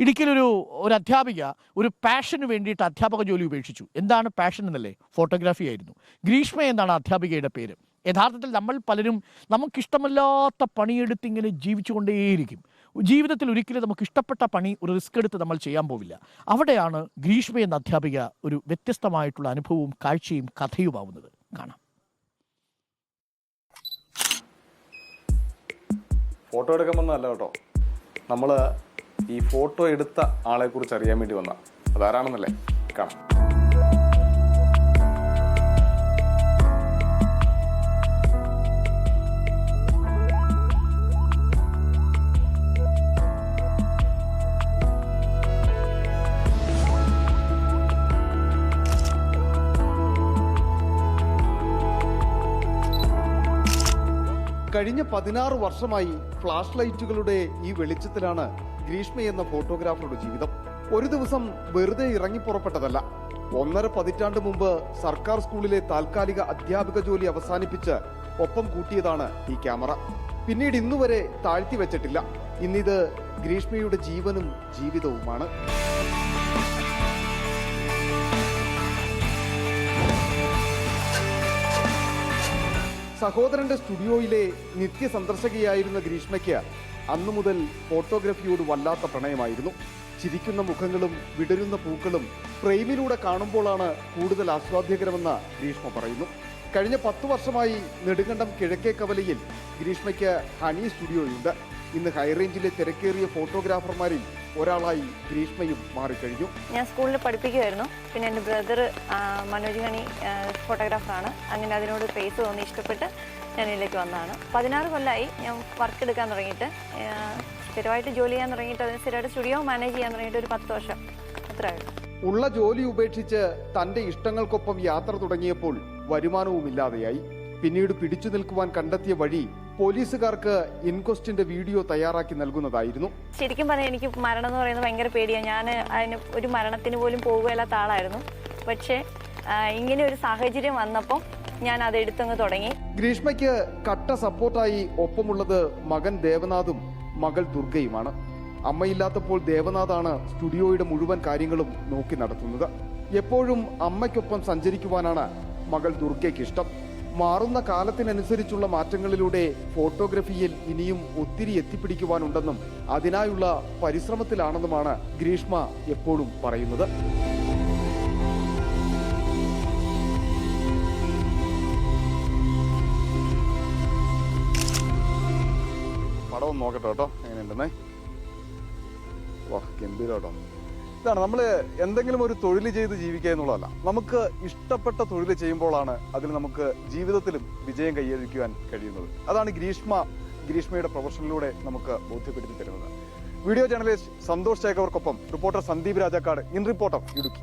ഇടുക്കിയിലൊരു ഒരു അധ്യാപിക ഒരു പാഷന് വേണ്ടിയിട്ട് അധ്യാപക ജോലി ഉപേക്ഷിച്ചു. എന്താണ് പാഷൻ എന്നല്ലേ? ഫോട്ടോഗ്രാഫി ആയിരുന്നു. ഗ്രീഷ്മ എന്നാണ് അധ്യാപികയുടെ പേര്. യഥാർത്ഥത്തിൽ നമ്മൾ പലരും നമുക്കിഷ്ടമല്ലാത്ത പണിയെടുത്ത് ഇങ്ങനെ ജീവിച്ചുകൊണ്ടേയിരിക്കും. ജീവിതത്തിൽ ഒരിക്കലും നമുക്ക് ഇഷ്ടപ്പെട്ട പണി ഒരു റിസ്ക് എടുത്ത് നമ്മൾ ചെയ്യാൻ പോവില്ല. അവിടെയാണ് ഗ്രീഷ്മ എന്ന അധ്യാപിക ഒരു വ്യത്യസ്തമായിട്ടുള്ള അനുഭവവും കാഴ്ചയും കഥയുമാവുന്നത്. കാണാം. ഫോട്ടോ എടുക്കാൻ വന്നതല്ല കേട്ടോ. നമ്മൾ ഈ ഫോട്ടോ എടുത്ത ആളെക്കുറിച്ച് അറിയാൻ വേണ്ടി വന്ന അതാരാണെന്നല്ലേ? കാണാം. കഴിഞ്ഞ പതിനാറ് വർഷമായി ഫ്ലാഷ് ലൈറ്റുകളുടെ ഈ വെളിച്ചത്തിലാണ് ഗ്രീഷ്മ എന്ന ഫോട്ടോഗ്രാഫറുടെ ജീവിതം. ഒരു ദിവസം വെറുതെ ഇറങ്ങി പുറപ്പെട്ടതല്ല. ഒന്നര പതിറ്റാണ്ട് മുമ്പ് സർക്കാർ സ്കൂളിലെ താൽക്കാലിക അധ്യാപിക ജോലി അവസാനിപ്പിച്ച് ഒപ്പം കൂട്ടിയതാണ് ഈ ക്യാമറ. പിന്നീട് ഇന്നുവരെ താഴ്ത്തി വെച്ചിട്ടില്ല. ഇന്നിത് ഗ്രീഷ്മയുടെ ജീവനും ജീവിതവുമാണ്. സഹോദരന്റെ സ്റ്റുഡിയോയിലെ നിത്യ സന്ദർശകയായിരുന്ന ഗ്രീഷ്മയ്ക്ക് അന്നു മുതൽ ഫോട്ടോഗ്രാഫിയോട് വല്ലാത്ത പ്രണയമായിരുന്നു. ചിരിക്കുന്ന മുഖങ്ങളും വിടരുന്ന പൂക്കളും ഫ്രെയിമിലൂടെ കാണുമ്പോഴാണ് കൂടുതൽ ആസ്വാദ്യകരമെന്ന് ഗ്രീഷ്മ പറയുന്നു. കഴിഞ്ഞ പത്തു വർഷമായി നെടുങ്കണ്ടം കിഴക്കേ കവലയിൽ ഗ്രീഷ്മയ്ക്ക് ഹണി സ്റ്റുഡിയോയുണ്ട്. ഇന്ന് ഹൈറേഞ്ചിലെ തിരക്കേറിയ ഫോട്ടോഗ്രാഫർമാരിൽ ഒരാളായി ഗ്രീഷ്മയും മാറിക്കഴിഞ്ഞു. ഞാൻ സ്കൂളിൽ പഠിപ്പിക്കുമായിരുന്നു പിന്നെ എന്റെ ബ്രദർ മനോജ് ഹണി ഫോട്ടോഗ്രാഫറാണ് അങ്ങനെ അതിനോട് ക്രേസ് തോന്നി ഇഷ്ടപ്പെട്ട് ഞാൻ ഇതിലേക്ക് വന്നതാണ്. പതിനാറ് കൊല്ലമായി ഞാൻ വർക്ക് എടുക്കാൻ തുടങ്ങിയിട്ട്. സ്ഥിരമായിട്ട് ജോലി ചെയ്യാൻ തുടങ്ങിയിട്ട് അതിന് സ്ഥിരമായിട്ട് സ്റ്റുഡിയോ മാനേജ് ചെയ്യാൻ തുടങ്ങിയിട്ട് ഒരു പത്ത് വർഷം. അത്രയായിരുന്നു ഉള്ള. ജോലി ഉപേക്ഷിച്ച് തന്റെ ഇഷ്ടങ്ങൾക്കൊപ്പം യാത്ര തുടങ്ങിയപ്പോൾ വരുമാനവും ഇല്ലാതെയായി പിന്നീട് പിടിച്ചു നിൽക്കുവാൻ കണ്ടെത്തിയ വഴി പോലീസുകാർക്ക് ഇൻക്വസ്റ്റിന്റെ വീഡിയോ തയ്യാറാക്കി നൽകുന്നതായിരുന്നു. ശരിക്കും പറഞ്ഞാൽ എനിക്ക് മരണം എന്ന് പറയുന്നത് ഭയങ്കര പേടിയാണ് ഞാൻ അതിന് ഒരു മരണത്തിന് പോലും പോകുകയില്ലാത്ത ആളായിരുന്നു. പക്ഷേ ഇങ്ങനെ ഒരു സാഹചര്യം വന്നപ്പോൾ ഞാൻ അത് എടുത്തങ്ങ് തുടങ്ങി. ഗ്രീഷ്മയ്ക്ക് കട്ട സപ്പോർട്ടായി ഒപ്പമുള്ളത് മകൻ ദേവനാഥും മകൾ ദുർഗയുമാണ്. അമ്മയില്ലാത്തപ്പോൾ ദേവനാഥാണ് സ്റ്റുഡിയോയുടെ മുഴുവൻ കാര്യങ്ങളും നോക്കി നടത്തുന്നത്. എപ്പോഴും അമ്മയ്ക്കൊപ്പം സഞ്ചരിക്കുവാനാണ് മകൾ ദുർഗയ്ക്ക് ഇഷ്ടം. മാറുന്ന കാലത്തിനനുസരിച്ചുള്ള മാറ്റങ്ങളിലൂടെ ഫോട്ടോഗ്രഫിയിൽ ഇനിയും ഒത്തിരി എത്തിപ്പിടിക്കുവാനുണ്ടെന്നും അതിനായുള്ള പരിശ്രമത്തിലാണെന്നുമാണ് ഗ്രീഷ്മ എപ്പോഴും പറയുന്നത്. പടം നോക്കട്ടെ കേട്ടോ എങ്ങനെയുണ്ടെന്നേ? വാ ഗംഭീരം കേട്ടോ ഇതാണ് നമ്മൾ എന്തെങ്കിലും ഒരു തൊഴിൽ ചെയ്ത് ജീവിക്കുക എന്നുള്ളതല്ല. നമുക്ക് ഇഷ്ടപ്പെട്ട തൊഴിൽ ചെയ്യുമ്പോഴാണ് അതിൽ നമുക്ക് ജീവിതത്തിലും വിജയം കൈവരിക്കുവാൻ കഴിയുന്നത്. അതാണ് ഗ്രീഷ്മ ഗ്രീഷ്മയുടെ പ്രൊഫഷനിലൂടെ നമുക്ക് ബോധ്യപ്പെടുത്തി തരുന്നത്. Video journalist Santhosh ചേകവർക്കൊപ്പം reporter Sandeep Rajakkad. In reporter Idukki.